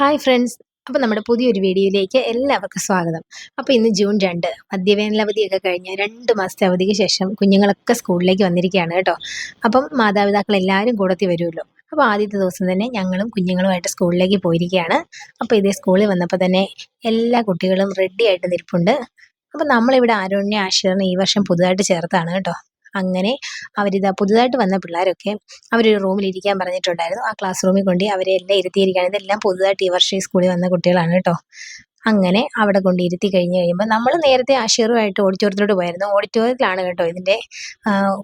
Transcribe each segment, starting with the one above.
Hi friends അപ്പോൾ നമ്മുടെ പുതിയൊരു വീഡിയോയിലേക്ക് എല്ലാവർക്കും സ്വാഗതം. അപ്പോൾ ഇന്ന് ജൂൺ രണ്ട് മധ്യവേനൽ അവധിയൊക്കെ കഴിഞ്ഞ് രണ്ട് മാസത്തെ അവധിക്ക് ശേഷം കുഞ്ഞുങ്ങളൊക്കെ സ്കൂളിലേക്ക് വന്നിരിക്കുകയാണ് കേട്ടോ. അപ്പം മാതാപിതാക്കൾ എല്ലാവരും കൂടത്തി വരുമല്ലോ. അപ്പോൾ ആദ്യത്തെ ദിവസം തന്നെ ഞങ്ങളും കുഞ്ഞുങ്ങളുമായിട്ട് സ്കൂളിലേക്ക് പോയിരിക്കുകയാണ്. അപ്പോൾ ഇതേ സ്കൂളിൽ വന്നപ്പോൾ തന്നെ എല്ലാ കുട്ടികളും റെഡി ആയിട്ട് നിൽപ്പുണ്ട്. അപ്പോൾ നമ്മളിവിടെ ആരോണ്യ ആശീർന്ന് ഈ വർഷം പുതുതായിട്ട് ചേർത്താണ് കേട്ടോ. അങ്ങനെ അവരിതാ പുതുതായിട്ട് വന്ന പിള്ളേരൊക്കെ അവരൊരു റൂമിൽ ഇരിക്കാൻ പറഞ്ഞിട്ടുണ്ടായിരുന്നു. ആ ക്ലാസ് റൂമിൽ കൊണ്ട് അവരെ എല്ലാം ഇരുത്തിയിരിക്കുകയാണ്. ഇതെല്ലാം പുതുതായിട്ട് ഈ വർഷം ഈ സ്കൂളിൽ വന്ന കുട്ടികളാണ് കേട്ടോ. അങ്ങനെ അവിടെ കൊണ്ട് ഇരുത്തി കഴിഞ്ഞ് കഴിയുമ്പോൾ നമ്മൾ നേരത്തെ ആശീർവായിട്ട് ഓഡിറ്റോറിയത്തിലോട്ട് പോയായിരുന്നു. ഓഡിറ്റോറിയത്തിലാണ് കേട്ടോ ഇതിന്റെ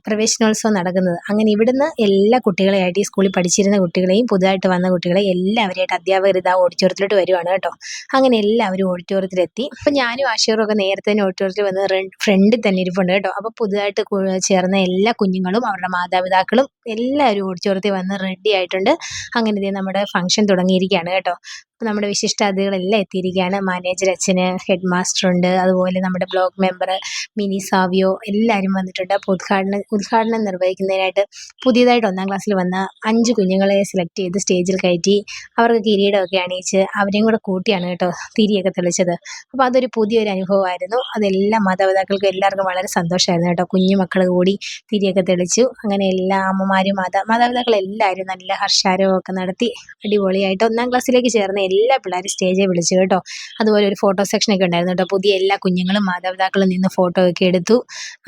പ്രവേശനോത്സവം നടക്കുന്നത്. അങ്ങനെ ഇവിടുന്ന് എല്ലാ കുട്ടികളെയായിട്ട് ഈ സ്കൂളിൽ പഠിച്ചിരുന്ന കുട്ടികളെയും പുതുതായിട്ട് വന്ന കുട്ടികളെ എല്ലാവരെയായിട്ട് അധ്യാപകർ ഇതാ ഓഡിറ്റോറിയത്തിലോട്ട് വരുവാണ് കേട്ടോ. അങ്ങനെ എല്ലാവരും ഓഡിറ്റോറിയത്തിലെത്തി. അപ്പം ഞാനും ആശീറും ഒക്കെ നേരത്തെ തന്നെ ഓഡിറ്റോറിയത്തിൽ വന്ന് ഫ്രണ്ടിൽ തന്നെ ഇരിപ്പുണ്ട് കേട്ടോ. അപ്പോൾ പുതുതായിട്ട് ചേർന്ന എല്ലാ കുഞ്ഞുങ്ങളും അവരുടെ മാതാപിതാക്കളും എല്ലാവരും ഓഡിറ്റോറിയത്തിൽ വന്ന് റെഡി ആയിട്ടുണ്ട്. അങ്ങനെ ഇതേ നമ്മുടെ ഫംഗ്ഷൻ തുടങ്ങിയിരിക്കുകയാണ് കേട്ടോ. നമ്മുടെ വിശിഷ്ട അതിഥികളെല്ലാം എത്തിയിരിക്കുകയാണ്. മാനേജർ അച്ഛന് ഹെഡ് മാസ്റ്റർ ഉണ്ട്. അതുപോലെ നമ്മുടെ ബ്ലോക്ക് മെമ്പർ മിനി സാവിയോ എല്ലാവരും വന്നിട്ടുണ്ട്. അപ്പോൾ ഉദ്ഘാടനം ഉദ്ഘാടനം നിർവഹിക്കുന്നതിനായിട്ട് പുതിയതായിട്ട് ഒന്നാം ക്ലാസ്സിൽ വന്ന അഞ്ച് കുഞ്ഞുങ്ങളെ സെലക്ട് ചെയ്ത് സ്റ്റേജിൽ കയറ്റി അവർക്ക് കിരീടമൊക്കെ അണിയിച്ച് അവരെയും കൂടെ കൂട്ടിയാണ് കേട്ടോ തിരിയൊക്കെ തെളിച്ചത്. അപ്പോൾ അതൊരു പുതിയൊരു അനുഭവമായിരുന്നു. അതെല്ലാം മാതാപിതാക്കൾക്കും എല്ലാവർക്കും വളരെ സന്തോഷമായിരുന്നു കേട്ടോ. കുഞ്ഞു മക്കൾ കൂടി തിരിയൊക്കെ തെളിച്ചു. അങ്ങനെ എല്ലാ അമ്മമാരും മാതാ മാതാപിതാക്കളെല്ലാവരും നല്ല ഹർഷാരവമൊക്കെ നടത്തി അടിപൊളിയായിട്ട് ഒന്നാം ക്ലാസ്സിലേക്ക് ചേർന്ന് എല്ലാ പിള്ളേരും സ്റ്റേജിൽ വിളിച്ചു കേട്ടോ. അതുപോലെ ഒരു ഫോട്ടോ സെക്ഷനൊക്കെ ഉണ്ടായിരുന്നു കേട്ടോ. പുതിയ എല്ലാ കുഞ്ഞുങ്ങളും മാതാപിതാക്കളും നിന്ന് ഫോട്ടോ ഒക്കെ എടുത്തു.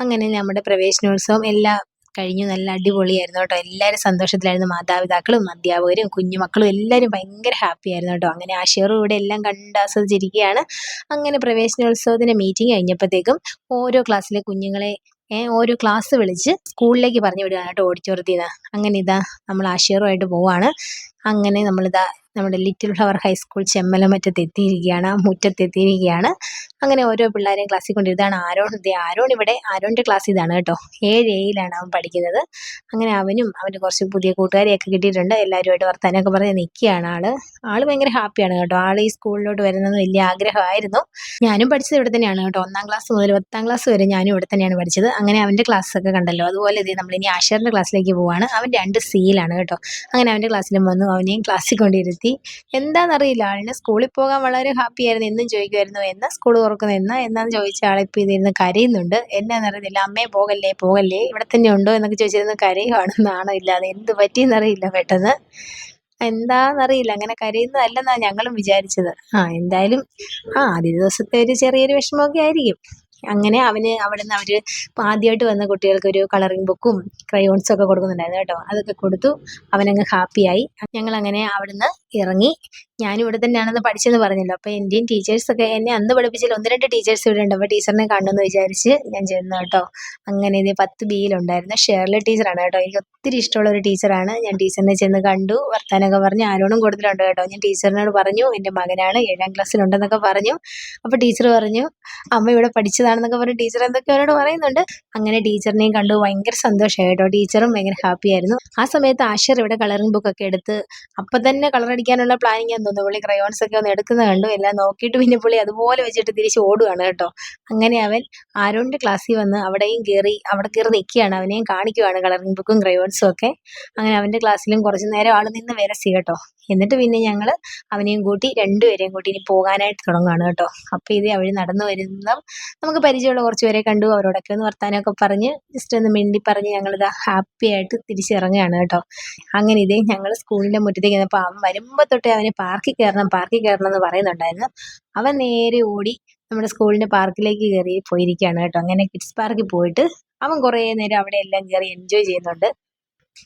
അങ്ങനെ നമ്മുടെ പ്രവേശനോത്സവം എല്ലാ കഴിഞ്ഞു. നല്ല അടിപൊളിയായിരുന്നു കേട്ടോ. എല്ലാവരും സന്തോഷത്തിലായിരുന്നു. മാതാപിതാക്കളും അധ്യാപകരും കുഞ്ഞുമക്കളും എല്ലാവരും ഭയങ്കര ഹാപ്പി ആയിരുന്നു കേട്ടോ. അങ്ങനെ ആശയറും ഇവിടെ എല്ലാം കണ്ടാസ്വദിച്ചിരിക്കുകയാണ്. അങ്ങനെ പ്രവേശനോത്സവത്തിന്റെ മീറ്റിംഗ് കഴിഞ്ഞപ്പോഴത്തേക്കും ഓരോ ക്ലാസ്സിലെ കുഞ്ഞുങ്ങളെ ഓരോ ക്ലാസ് വിളിച്ച് സ്കൂളിലേക്ക് പറഞ്ഞു വിടുകയാണ് കേട്ടോ ഓഡിറ്റോറിയത്തിൽ നിന്ന്. അങ്ങനെ ഇതാ നമ്മൾ ആശയറുമായിട്ട് പോവാണ്. അങ്ങനെ നമ്മളിതാ നമ്മുടെ ലിറ്റിൽ ഫ്ലവർ ഹൈസ്കൂൾ ചെമ്മലമറ്റത്ത് എത്തിയിരിക്കുകയാണ് മുറ്റത്തെത്തിയിരിക്കുകയാണ് അങ്ങനെ ഓരോ പിള്ളേരെയും ക്ലാസ്സിൽ കൊണ്ട് ഇതാണ് ആരോൺ ആരോൺ ഇവിടെ ആരോണിന്റെ ക്ലാസ് ഇതാണ് കേട്ടോ. ഏഴ് എയിലാണ് അവൻ പഠിക്കുന്നത്. അങ്ങനെ അവനും അവന് കുറച്ച് പുതിയ കൂട്ടുകാരെയൊക്കെ കിട്ടിയിട്ടുണ്ട്. എല്ലാവരുമായിട്ട് വർത്താനമൊക്കെ പറഞ്ഞ് നിൽക്കുകയാണ് ആൾ. ആൾ ഭയങ്കര ഹാപ്പിയാണ് കേട്ടോ. ആൾ ഈ സ്കൂളിലോട്ട് വരുന്നത് വലിയ ആഗ്രഹമായിരുന്നു. ഞാനും പഠിച്ചത് ഇവിടെ തന്നെയാണ് കേട്ടോ. ഒന്നാം ക്ലാസ് മുതൽ പത്താം ക്ലാസ് വരെ ഞാനും ഇവിടെ തന്നെയാണ് പഠിച്ചത്. അങ്ങനെ അവന്റെ ക്ലാസ്സൊക്കെ കണ്ടല്ലോ. അതുപോലെ ഇത് നമ്മളിനി ആഷറിന്റെ ക്ലാസ്സിലേക്ക് പോവാണ്. അവൻ രണ്ട് സിയിലാണ് കേട്ടോ. അങ്ങനെ അവന്റെ ക്ലാസ്സിലും വന്നു. അവനെയും ക്ലാസ്സിൽ കൊണ്ടിരുത്തി എന്താണെന്നറിയില്ല. ആളിന് സ്കൂളിൽ പോകാൻ വളരെ ഹാപ്പി ആയിരുന്നു. എന്നും ചോദിക്കുമായിരുന്നു. എന്നാ സ്കൂൾ തുറക്കുന്നു എന്നാ? എന്നാന്ന് ചോദിച്ച ആളിപ്പോൾ ഇതിരുന്ന് കരയുന്നുണ്ട്. എന്നാന്നറിയത്തില്ല അമ്മേ പോകല്ലേ പോകല്ലേ. ഇവിടെ തന്നെ ഉണ്ടോ എന്നൊക്കെ ചോദിച്ചിരുന്നു കരയുവാണ് നാണം ഇല്ലാതെ. എന്ത് പറ്റിയെന്നറിയില്ല പെട്ടെന്ന്. എന്താണെന്നറിയില്ല അങ്ങനെ കരയുന്നതല്ലെന്നാണ് ഞങ്ങളും വിചാരിച്ചത്. ആ എന്തായാലും ആ ആദ്യ ദിവസത്തെ ഒരു ചെറിയൊരു വിഷമമൊക്കെ ആയിരിക്കും. അങ്ങനെ അവന് അവിടെ നിന്ന് അവർ ആദ്യമായിട്ട് വന്ന കുട്ടികൾക്ക് ഒരു കളറിംഗ് ബുക്കും ക്രയോൺസും ഒക്കെ കൊടുക്കുന്നുണ്ടായിരുന്നു കേട്ടോ. അതൊക്കെ കൊടുത്തു. അവനങ്ങ് ഹാപ്പിയായി ഞങ്ങൾ അങ്ങനെ അവിടുന്ന് ഇറങ്ങി. ഞാനും ഇവിടെ തന്നെയാണെന്ന് പഠിച്ചെന്ന് പറഞ്ഞല്ലോ. അപ്പോൾ ടീച്ചേഴ്സ് ഒക്കെ എന്നെ അന്ന് പഠിപ്പിച്ചാൽ ഒന്ന് രണ്ട് ടീച്ചേഴ്സ് ഇവിടെ ഉണ്ട്. അപ്പോൾ ടീച്ചറിനെ കണ്ടെന്ന് വിചാരിച്ച് ഞാൻ ചെന്നു കേട്ടോ. അങ്ങനെ ഇത് പത്ത് ബിയിലുണ്ടായിരുന്നു ഷേർലി ടീച്ചറാണ് കേട്ടോ. എനിക്ക് ഒത്തിരി ഇഷ്ടമുള്ള ഒരു ടീച്ചറാണ് ഞാൻ ടീച്ചറിനെ ചെന്ന് കണ്ടു വർത്താനൊക്കെ പറഞ്ഞു. ആരോടും കൊടുത്തിട്ടുണ്ട് കേട്ടോ. ഞാൻ ടീച്ചറിനോട് പറഞ്ഞു എന്റെ മകനാണ് ഏഴാം ക്ലാസ്സിലുണ്ടെന്നൊക്കെ പറഞ്ഞു. അപ്പോൾ ടീച്ചർ പറഞ്ഞു അമ്മ ഇവിടെ പഠിച്ചതാണെന്നൊക്കെ പറഞ്ഞു ടീച്ചർ എന്തൊക്കെ അവരോട് പറയുന്നുണ്ട്. അങ്ങനെ ടീച്ചറിനെയും കണ്ടു. ഭയങ്കര സന്തോഷമായി കേട്ടോ. ടീച്ചറും ഭയങ്കര ഹാപ്പി ആയിരുന്നു. ആ സമയത്ത് ആശർ ഇവിടെ കളറിംഗ് ബുക്ക് ഒക്കെ എടുത്ത് അപ്പം തന്നെ കളർ അടിക്കാനുള്ള പ്ലാനിങ് എന്തോന്നു പുള്ളി ക്രയോൺസ് ഒക്കെ ഒന്ന് എടുക്കുന്ന കണ്ടു. എല്ലാം നോക്കിയിട്ട് പിന്നെ പുള്ളി അതുപോലെ വെച്ചിട്ട് തിരിച്ച് ഓടുകയാണ് കേട്ടോ. അങ്ങനെ അവൻ ആരോണിന്റെ ക്ലാസ്സിൽ വന്ന് അവിടെയും കയറി അവിടെ കയറി നിൽക്കുകയാണ്. അവനെയും കാണിക്കുകയാണ് കളറിംഗ് ബുക്കും ക്രയോൺസും ഒക്കെ. അങ്ങനെ അവന്റെ ക്ലാസ്സിലും കുറച്ച് നേരം ആൾ നിന്ന് വരസി കേട്ടോ. എന്നിട്ട് പിന്നെ ഞങ്ങൾ അവനെയും കൂട്ടി രണ്ടുപേരെയും കൂട്ടി ഇനി പോകാനായിട്ട് തുടങ്ങുകയാണ് കേട്ടോ. അപ്പോൾ ഇത് അവർ നടന്നു വരുന്ന നമുക്ക് പരിചയമുള്ള കുറച്ച് പേരെ കണ്ടു അവരോടൊക്കെ ഒന്ന് വർത്താനമൊക്കെ പറഞ്ഞ് ജസ്റ്റ് ഒന്ന് മിണ്ടി പറഞ്ഞ് ഞങ്ങളിത് ഹാപ്പി ആയിട്ട് തിരിച്ചിറങ്ങുകയാണ് കേട്ടോ. അങ്ങനെ ഇതേ ഞങ്ങൾ സ്കൂളിന്റെ മുറ്റത്തേക്ക് അപ്പോൾ അവൻ വരുമ്പോൾ തൊട്ടേ അവന് പാർക്കിൽ കയറണം പാർക്കിൽ കയറണം എന്ന് പറയുന്നുണ്ടായിരുന്നു. അവൻ നേരെ ഓടി നമ്മുടെ സ്കൂളിന്റെ പാർക്കിലേക്ക് കയറി പോയിരിക്കുകയാണ് കേട്ടോ. അങ്ങനെ കിഡ്സ് പാർക്കിൽ പോയിട്ട് അവൻ കുറേ നേരം അവിടെ എല്ലാം കയറി എൻജോയ് ചെയ്യുന്നുണ്ട്.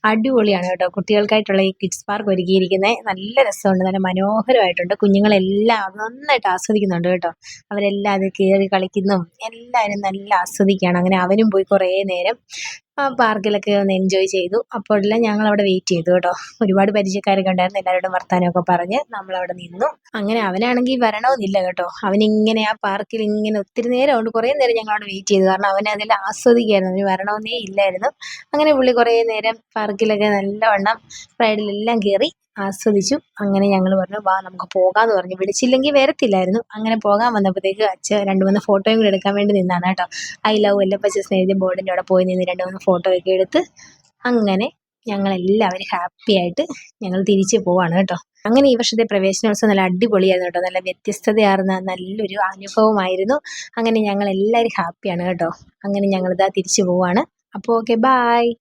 അടിപൊളിയാണ് കേട്ടോ. കുട്ടികൾക്കായിട്ടുള്ള ഈ കിഡ്സ് പാർക്ക് ഒരുക്കിയിരിക്കുന്നത് നല്ല രസമുണ്ട്. നല്ല മനോഹരമായിട്ടുണ്ട്. കുഞ്ഞുങ്ങളെല്ലാം നന്നായിട്ട് ആസ്വദിക്കുന്നുണ്ട് കേട്ടോ. അവരെല്ലാം അത് കയറി കളിക്കുന്നു. എല്ലാവരും നല്ല ആസ്വദിക്കുകയാണ്. അങ്ങനെ അവനും പോയി കുറേ നേരം പാർക്കിലൊക്കെ ഒന്ന് എൻജോയ് ചെയ്തു. അപ്പോഴെല്ലാം ഞങ്ങൾ അവിടെ വെയിറ്റ് ചെയ്തു കേട്ടോ. ഒരുപാട് പരിചയക്കാരൊക്കെ ഉണ്ടായിരുന്നു. എല്ലാവരോടും വർത്താനമൊക്കെ പറഞ്ഞ് നമ്മളവിടെ നിന്നു. അങ്ങനെ അവനാണെങ്കിൽ വരണമെന്നില്ല കേട്ടോ. അവനിങ്ങനെ ആ പാർക്കിൽ ഇങ്ങനെ ഒത്തിരി നേരം കൊണ്ട് കുറേ നേരം ഞങ്ങൾ അവിടെ വെയിറ്റ് ചെയ്തു. കാരണം അവൻ അതിൽ ആസ്വദിക്കുകയായിരുന്നു അവന് വരണമെന്നേ ഇല്ലായിരുന്നു. അങ്ങനെ പുള്ളി കുറേ നേരം പാർക്കിലൊക്കെ നല്ലവണ്ണം റൈഡിലെല്ലാം കയറി ആസ്വദിച്ചു. അങ്ങനെ ഞങ്ങൾ പറഞ്ഞു വാ നമുക്ക് പോകാന്ന് പറഞ്ഞു. വിളിച്ചില്ലെങ്കിൽ വരത്തില്ലായിരുന്നു. അങ്ങനെ പോകാൻ വന്നപ്പോഴത്തേക്ക് അച്ഛൻ രണ്ട് മൂന്ന് ഫോട്ടോയും കൂടി എടുക്കാൻ വേണ്ടി നിന്നാണ് കേട്ടോ. ഐ ലവ് എല്ലപ്പച്ചസ് എഴുതിയ ബോർഡിന്റെ അവിടെ പോയി നിന്ന് രണ്ട് മൂന്ന് ഫോട്ടോ ഒക്കെ എടുത്ത് അങ്ങനെ ഞങ്ങളെല്ലാവരും ഹാപ്പി ആയിട്ട് ഞങ്ങൾ തിരിച്ചു പോവാണ് കേട്ടോ. അങ്ങനെ ഈ വർഷത്തെ പ്രവേശനോത്സവം നല്ല അടിപൊളിയായിരുന്നു കേട്ടോ. നല്ല വ്യത്യസ്തതയാർന്ന നല്ലൊരു അനുഭവമായിരുന്നു. അങ്ങനെ ഞങ്ങൾ എല്ലാവരും ഹാപ്പിയാണ് കേട്ടോ. അങ്ങനെ ഞങ്ങളിതാ തിരിച്ചു പോവാണ്. അപ്പോൾ ഓക്കെ ബായ്